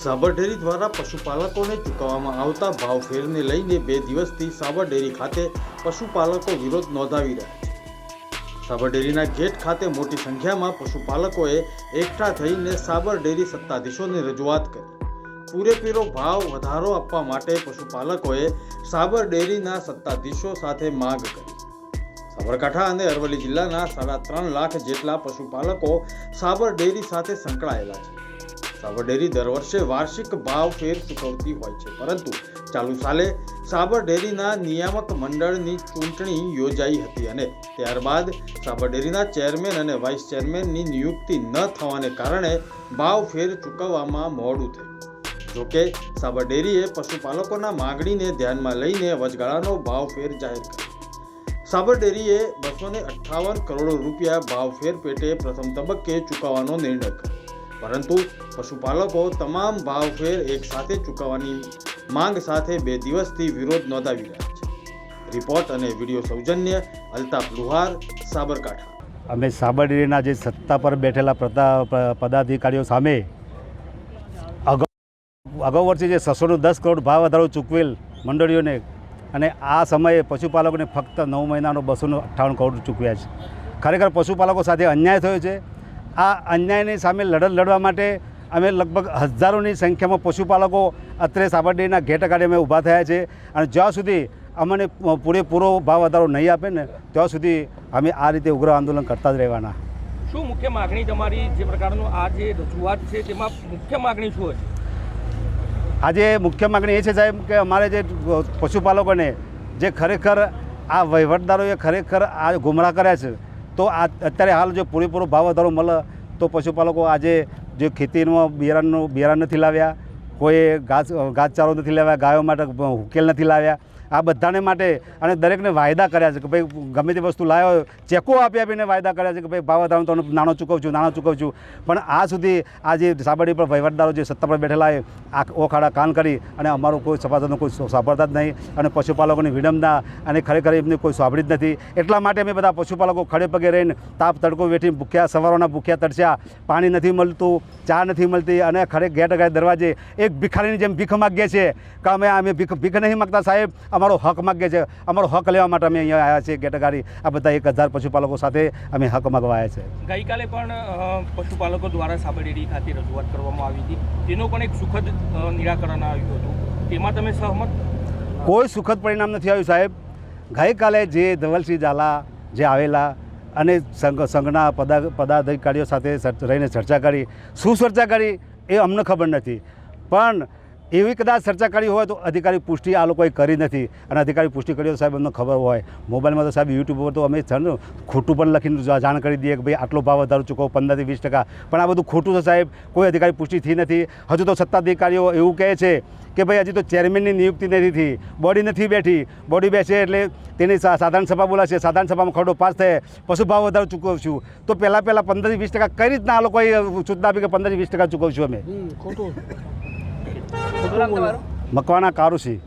સાબર dairy દ્વારા પશુપાલકોને ચૂકવવામાં આવતા ભાવફેરને લઈને બે દિવસથી સાબરડેરી ખાતે પશુપાલકો વિરોધ નોંધાવી રહ્યા છે. સાબરડેરીના ગેટ ખાતે મોટી સંખ્યામાં પશુપાલકોએ એકઠા થઈને સાબર ડેરી સત્તાધીશોને રજૂઆત કરી. પૂરેપૂરો ભાવ વધારો આપવા માટે પશુપાલકોએ સાબર ડેરીના સત્તાધીશો સાથે માંગ કરી. સાબરકાંઠા અને અરવલ્લી જિલ્લાના સાડા ત્રણ લાખ જેટલા પશુપાલકો સાબર ડેરી સાથે સંકળાયેલા છે. સાબર ડેરી દર વર્ષે વાર્ષિક ભાવ ફેર ચૂકવતી હોય છે. પરંતુ ચાલુ સાલે સાબર ડેરીના નિયામક મંડળની ચૂંટણી યોજાઈ હતી અને ત્યારબાદ સાબર ડેરીના ચેરમેન અને વાઇસ ચેરમેનની નિયુક્તિ ન થવાને કારણે ભાવ ફેર ચૂકવવામાં મોડું થયું. જોકે સાબર ડેરીએ પશુપાલકોના માગણીને ધ્યાનમાં લઈને વચગાળાનો ભાવ ફેર જાહેર કર્યો. સાબર ડેરીએ બસો અઠ્ઠાવન કરોડ રૂપિયા ભાવફેર પેટે પ્રથમ તબક્કે ચૂકવવાનો નિર્ણય કર્યો. પરંતુ પશુપાલકો તમામ ભાવફેર એક સાથે ચૂકવવાની માંગ સાથે બે દિવસથી વિરોધ નોંધાવી રહ્યા છે. રિપોર્ટ અને વીડિયો સૌજન્ય, અલ્તાફ લુહાર, સાબરકાંઠા. અમે સાબરડીના જે સત્તા પર બેઠેલા પદાધિકારીઓ સામે અગાઉ વર્ષે જે છસોનું દસ કરોડ ભાવ વધારો ચૂકવેલ મંડળીઓને અને આ સમયે પશુપાલકોને ફક્ત નવ મહિનાનો બસોનું અઠ્ઠાવન કરોડ ચૂકવ્યા છે. ખરેખર પશુપાલકો સાથે અન્યાય થયો છે. આ અન્યાયની સામે લડત લડવા માટે અમે લગભગ હજારોની સંખ્યામાં પશુપાલકો અત્રે સાબરડીના ગેટ અગાડે અમે ઊભા થયા છે. અને જ્યાં સુધી અમને પૂરેપૂરો ભાવ વધારો નહીં આપે ને ત્યાં સુધી અમે આ રીતે ઉગ્ર આંદોલન કરતા જ રહેવાના. શું મુખ્ય માગણી તમારી જે પ્રકારનું આ જે રજૂઆત છે તેમાં મુખ્ય માગણી શું હશે આજે મુખ્ય માગણી એ છે સાહેબ કે અમારે જે પશુપાલકોને જે ખરેખર આ વહીવટદારોએ ખરેખર આ ગુમરાહ કર્યા છે તો આ અત્યારે હાલ જો પૂરેપૂરો ભાવ વધારો મળે, તો પશુપાલકો આજે જે ખેતીમાં બિયારણનું, બિયારણ નથી લાવ્યા કોઈ ઘાસ ઘાસચારો નથી લાવ્યા, ગાયો માટે ઉકેલ નથી લાવ્યા. આ બધાને માટે અને દરેકને વાયદા કર્યા છે કે ભાઈ, ગમે તે વસ્તુ લાવ્યો ચેકો આપી આપીને વાયદા કર્યા છે કે ભાઈ, ભાવ વધારો તો નાણો ચૂકવું છું, નાણો ચૂકવું છું. પણ આ સુધી આ જે સાબરડી પર વહીવટદારો જે સત્તા પર બેઠેલા હોય આ ઓખાડા કાન કરી અને અમારું કોઈ સભાસદનું કોઈ સાંભળતા જ નહીં અને પશુપાલકોની વિડંબના અને ખરેખર એમને કોઈ સાંભળી જ નથી. એટલા માટે અમે બધા પશુપાલકો ખડે પગે રહીને તાપ તડકો વેઠી ભૂખ્યા, સવારોના ભૂખ્યા, તરસ્યા, પાણી નથી મળતું, ચા નથી મળતી અને ખરે ગેટ દરવાજે એક ભિખારીની જેમ ભીખ માગીએ છીએ. કે અમે અમે ભીખ ભીખ નહીં માગતા સાહેબ. અમારો હક માગીએ છીએ. અમારો હક લેવા માટે અમે અહીંયા આવ્યા છીએ ગેટ અગાડી. આ બધા એક હજાર પશુપાલકો સાથે અમે હક માગવા આવ્યા છે ગઈકાલે પણ પશુપાલકો દ્વારા સાબરડેરી ખાતે રજૂઆત કરવામાં આવી હતી. તેનું પણ એક સુખદ નિરાકરણ આવ્યું હતું. તેમાં તમે સહમત? કોઈ સુખદ પરિણામ નથી આવ્યું સાહેબ. ગઈકાલે જે ધવલસિંહ ઝાલા જે આવેલા અને સંઘ સંઘના પદા પદાધિકારીઓ સાથે રહીને ચર્ચા કરી. શું ચર્ચા કરી? એ અમને ખબર નથી. પણ એવી કદાચ ચર્ચા કરી હોય તો અધિકારી પુષ્ટિ આ લોકોએ કરી નથી. અને અધિકારી પુષ્ટિ કરી તો સાહેબ અમને ખબર હોય. મોબાઈલમાં તો સાહેબ યુટ્યુબ પર તો અમે છે ખોટું પણ લખીને જાણ કરી દઈએ કે ભાઈ આટલો ભાવ વધારો ચૂકવો, પંદરથી વીસ ટકા. પણ આ બધું ખોટું છે સાહેબ કોઈ અધિકારી પુષ્ટિ થઈ નથી. હજુ તો સત્તાધિકારીઓ એવું કહે છે કે ભાઈ હજી તો ચેરમેનની નિયુક્તિ નથી થઈ. બોડી નથી બેઠી. બોડી બેસે એટલે તેની સાધારણ સભા બોલાશે. સાધારણ સભામાં ખરડો પાસ થાય. પશુ ભાવ વધારો ચૂકવશું તો પહેલાં પહેલાં પંદરથી વીસ ટકા કઈ રીતના આ લોકોએ સૂચના આપી કે પંદરથી વીસ ટકા ચૂકવશું અમે? મકવાણા કારુસી